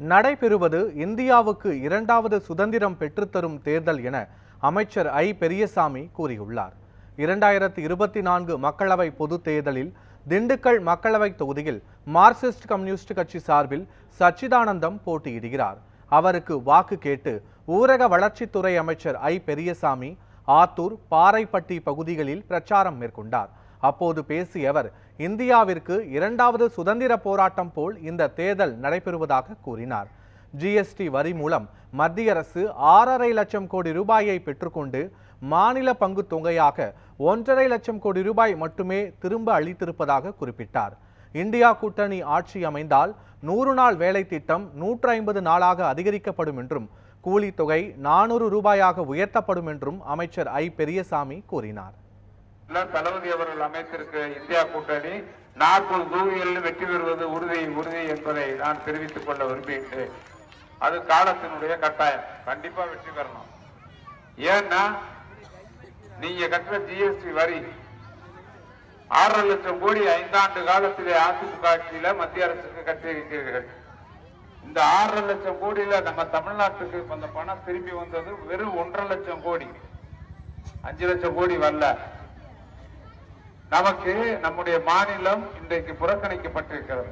நடைபெறுவது இந்தியாவுக்கு இரண்டாவது சுதந்திரம் பெற்றுத்தரும் தேர்தல் என அமைச்சர் ஐ. பெரியசாமி கூறியுள்ளார். இரண்டாயிரத்தி இருபத்தி நான்கு மக்களவை பொதுத் தேர்தலில் திண்டுக்கல் மக்களவை தொகுதியில் மார்க்சிஸ்ட் கம்யூனிஸ்ட் கட்சி சார்பில் சச்சிதானந்தம் போட்டியிடுகிறார். அவருக்கு வாக்கு கேட்டு ஊரக வளர்ச்சித்துறை அமைச்சர் ஐ. பெரியசாமி ஆத்தூர் பாறைப்பட்டி பகுதிகளில் பிரச்சாரம் மேற்கொண்டார். அப்போது பேசிய அவர் இந்தியாவிற்கு இரண்டாவது சுதந்திர போராட்டம் போல் இந்த தேர்தல் நடைபெறுவதாக கூறினார். ஜிஎஸ்டி வரி மூலம் மத்திய அரசு ஆறரை லட்சம் கோடி ரூபாயை பெற்றுக்கொண்டு மாநில பங்கு தொகையாக ஒன்றரை லட்சம் கோடி ரூபாய் மட்டுமே திரும்ப அளித்திருப்பதாக குறிப்பிட்டார். இந்தியா கூட்டணி ஆட்சி அமைந்தால் நூறு நாள் வேலை திட்டம் நூற்று ஐம்பது நாளாக அதிகரிக்கப்படும் என்றும் கூலி தொகை நானூறு ரூபாயாக உயர்த்தப்படும் என்றும் அமைச்சர் ஐ பெரியசாமி கூறினார். தளபதி அவர்கள் அமைத்திருக்கிற இந்தியா கூட்டணி நாற்பது தொகுதிகளில் வெற்றி பெறுவது உறுதி உறுதி என்பதை நான் தெரிவித்துக் கொள்ள விரும்புகின்றேன். அது காலத்தினுடைய கட்டாயம். கண்டிப்பா வெற்றி பெறணும். ஏன்னா நீங்க கட்டுற ஜிஎஸ்டி வரி ஆறரை லட்சம் கோடி ஐந்தாண்டு காலத்திலே அதிமுக ஆட்சியில மத்திய அரசுக்கு கட்டியிருக்கிறீர்கள். இந்த ஆறரை லட்சம் கோடியில நம்ம தமிழ்நாட்டுக்கு அந்த பணம் திரும்பி வந்தது வெறும் ஒன்றரை லட்சம் கோடி. அஞ்சு லட்சம் கோடி வரல. நமக்கு நம்முடைய மாநிலம் இன்றைக்கு புறக்கணிக்கப்பட்டிருக்கிறது.